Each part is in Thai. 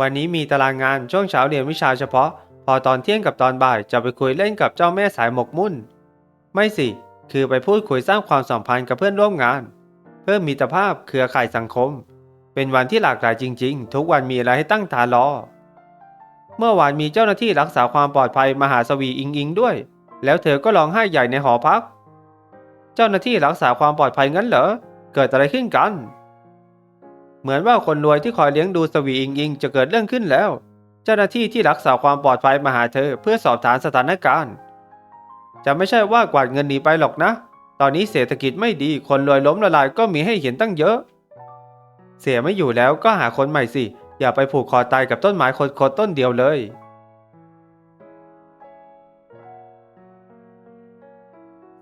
วันนี้มีตารางงานช่วงเช้าเรียนวิชาเฉพาะ พอตอนเที่ยงกับตอนบ่ายจะไปคุยเล่นกับเจ้าแม่สายหมกมุ่น ไม่สิ คือไปพูดคุยสร้างความสัมพันธ์กับเพื่อนร่วมงาน เพิ่มมิตรภาพเครือข่ายสังคม เป็นวันที่หลากหลายจริง ๆ ทุกวันมีอะไรให้ตั้งตารอ เมื่อวานมีเจ้าหน้าที่รักษาความปลอดภัยมาหาสวีอิงอิงด้วย แล้วเธอก็ร้องไห้ใหญ่ในหอพัก เจ้าหน้าที่รักษาความปลอดภัยงั้นเหรอเกิดอะไรขึ้นกัน เหมือนว่าคนรวยที่คอยเลี้ยงดูสวีอิงอิงจะเกิดเรื่องขึ้นแล้ว เจ้าหน้าที่ที่รักษาความปลอดภัยมาหาเธอเพื่อสอบถามสถานการณ์ จะไม่ใช่ว่ากวาดเงินหนีไปหรอกนะ ตอนนี้เศรษฐกิจไม่ดีคนรวยล้มละลายก็มีให้เห็นตั้งเยอะ เสียไม่อยู่แล้วก็หาคนใหม่สิ อย่าไปผูกคอตายกับต้นไม้คตรๆต้นเดียวเลย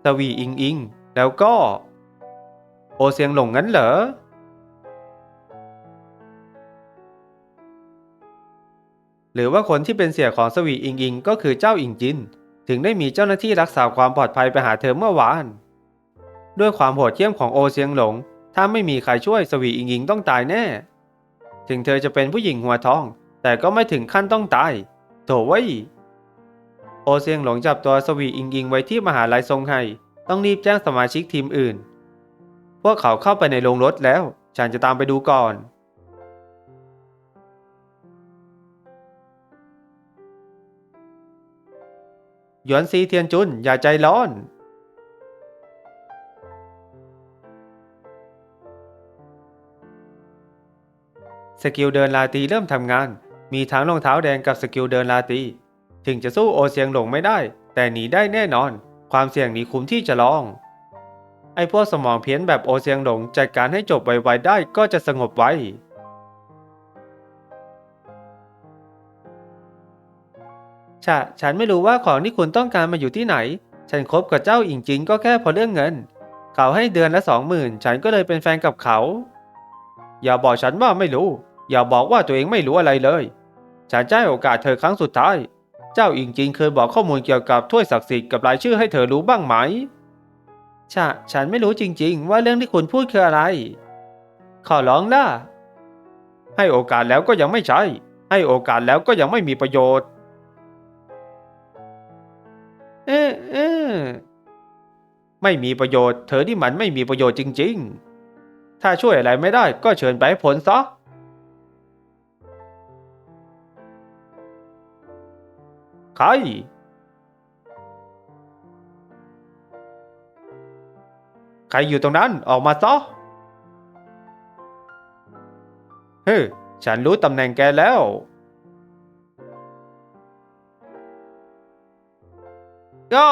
สวีอิงอิง แล้วก็ โอเสียงหลงงั้นเหรอ หรือว่าคนที่เป็นเสียของสวีอิงอิงก็คือเจ้าอิงจิน ถึงได้มีเจ้าหน้าที่รักษาความปลอดภัยไปหาเธอเมื่อวาน ด้วยความโหดเหี้ยมของโอเสียงหลง ถ้าไม่มีใครช่วยสวีอิงอิงต้องตายแน่ ถึงเธอจะเป็นผู้หญิงหัวทอง แต่ก็ไม่ถึงขั้นต้องตายโถไว้ยโอเสียงหลงจับตัวสวีอิงอิงไว้ที่มหาลัยทรงไห้ต้องรีบแจ้งสมาชิกทีมอื่น พวกเขาเข้าไปในโรงรถแล้ว ฉันจะตามไปดูก่อน หยวนซีเทียนจุนอย่าใจร้อน สกิลเดินลาตีเริ่มทำงาน มีทั้งรองเท้าแดงกับสกิลเดินลาตี ถึงจะสู้โอเซียงหลงไม่ได้ แต่หนีได้แน่นอน ความเสี่ยงนี้คุ้มที่จะลอง ไอ้พวกสมองเพี้ยนแบบโอเซียงหลงจัดการให้จบไวๆได้ก็จะสงบไว้ ชะฉันไม่รู้ว่าของที่คุณต้องการมาอยู่ที่ไหน ฉันคบกับเจ้าอิงจินก็แค่พราะเรื่องเงิน เขาให้เดือนละสองหมื่นฉันก็เลยเป็นแฟนกับเขา อย่าบอกฉันว่าไม่รู้ อย่าบอกว่าตัวเองไม่รู้อะไรเลย ฉันจะให้โอกาสเธอครั้งสุดท้าย เจ้าอิงจินเคยบอกข้อมูลเกี่ยวกับถ้วยศักดิ์สิทธิ์กับรายชื่อให้เธอรู้บ้างไหมชะฉันไม่รู้จริง ๆ ว่าเรื่องที่คุณพูดคืออะไร ขอร้องล่ะให้โอกาสแล้วก็ยังไม่ใช่ให้โอกาสแล้วก็ยังไม่มีประโยชน์ เออเออไม่มีประโยชน์ เธอที่มันไม่มีประโยชน์จริง ๆ ถ้าช่วยอะไรไม่ได้ก็เชิญไปให้พ้นซะใครใครอยู่ตรงนั้นออกมาซะเฮ้ฉันรู้ตำแหน่งแกแล้ว ก็